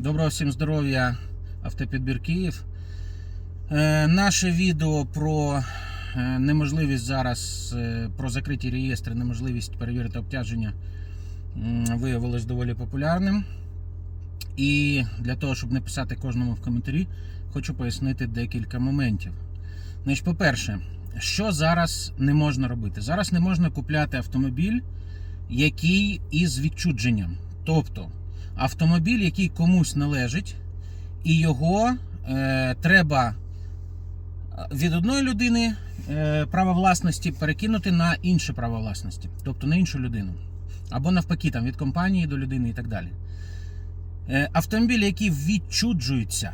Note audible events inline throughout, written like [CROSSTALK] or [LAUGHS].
Доброго всім здоров'я, автопідбір Київ. Е, наше відео про е, неможливість зараз е, про закриті реєстри, неможливість перевірити обтяження виявилось доволі популярним. І для того, щоб не писати кожному в коментарі, хочу пояснити декілька моментів. Значить, по-перше, що зараз не можна робити? Зараз не можна купляти автомобіль, який із відчудженням. Тобто автомобіль, який комусь належить, і його е, треба від одної людини е, право власності перекинути на інше право власності, тобто на іншу людину. Або навпаки, там, від компанії до людини і так далі. Е, автомобіль, який відчуджуються,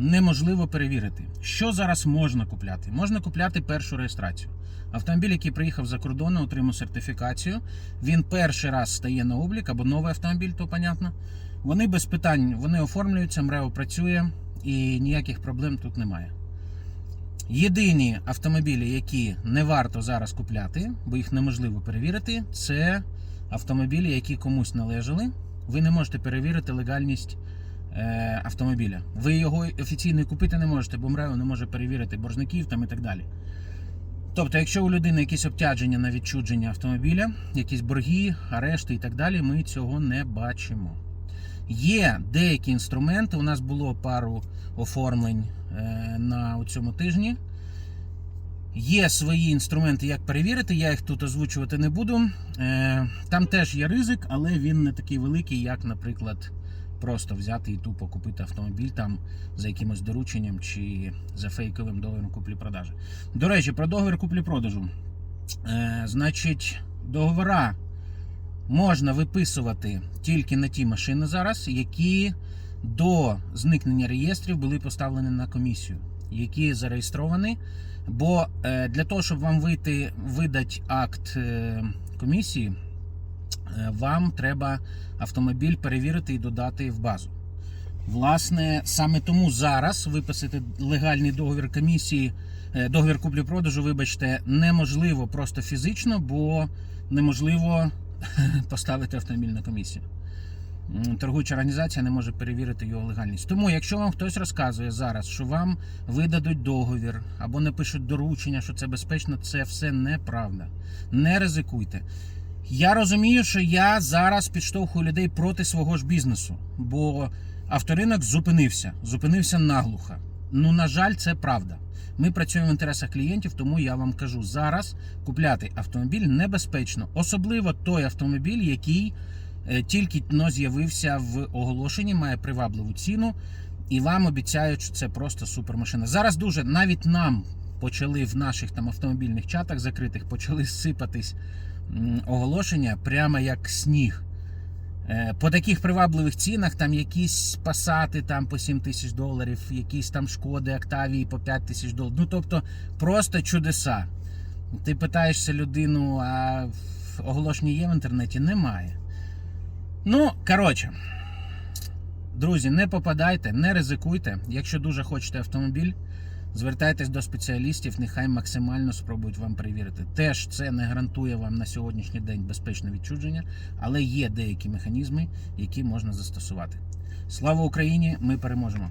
неможливо перевірити. Що зараз можна купляти? Можна купляти першу реєстрацію. Автомобіль, який приїхав за кордон, отримав сертифікацію. Він перший раз стає на облік або новий автомобіль, то понятно. Вони без питань вони оформлюються, МРЕО працює і ніяких проблем тут немає. Єдині автомобілі, які не варто зараз купляти, бо їх неможливо перевірити, це автомобілі, які комусь належали. Ви не можете перевірити легальність е, автомобіля. Ви його офіційно купити не можете, бо МРЕО не може перевірити боржників там і так далі. Тобто, якщо у людини якісь обтяження на відчудження автомобіля, якісь борги, арешти і так далі, ми цього не бачимо. Є деякі інструменти. У нас було пару оформлень е, на цьому тижні. Є свої інструменти, як перевірити, я їх тут озвучувати не буду. Е, Там теж є ризик, але він не такий великий, як, наприклад, просто взяти і тупо купити автомобіль там за якимось дорученням чи за фейковим договором куплі-продажі. До речі, про договір куплі-продажу. Е, Значить, договора можна виписувати тільки на ті машини зараз, які до зникнення реєстрів були поставлені на комісію, які зареєстровані. Бо е, для того, щоб вам вийти, видати акт е, комісії, вам треба автомобіль перевірити і додати в базу. Власне, саме тому зараз виписати легальний договір комісії, е, договір куплі-продажу, вибачте, неможливо просто фізично, бо неможливо [LAUGHS] поставити автомобіль на комісію. Торгуюча організація не може перевірити його легальність. Тому, якщо вам хтось розказує зараз, що вам видадуть договір або напишуть доручення, що це безпечно, це все неправда. Не ризикуйте. Я розумію, що я зараз підштовхую людей проти свого ж бізнесу, бо авторинок зупинився, зупинився наглухо. Ну, на жаль, це правда. Ми працюємо в інтересах клієнтів, тому я вам кажу, зараз купляти автомобіль небезпечно, особливо той автомобіль, який е, тільки но з'явився в оголошенні, має привабливу ціну, і вам обіцяють, що це просто супермашина. Зараз дуже навіть нам почали в наших там автомобільних чатах закритих почали сипатись оголошення прямо як сніг. Е, По таких привабливих цінах там якісь пасати там по 7 тисяч доларів, якісь там шкоди Октавії по 5 тисяч доларів. Ну тобто просто чудеса. Ти питаєшся людину, а оголошення є в інтернеті? Немає. Ну, коротше, друзі, не попадайте, не ризикуйте. Якщо дуже хочете автомобіль, звертайтесь до спеціалістів, нехай максимально спробують вам перевірити. Теж це не гарантує вам на сьогоднішній день безпечне відчудження, але є деякі механізми, які можна застосувати. Слава Україні! Ми переможемо!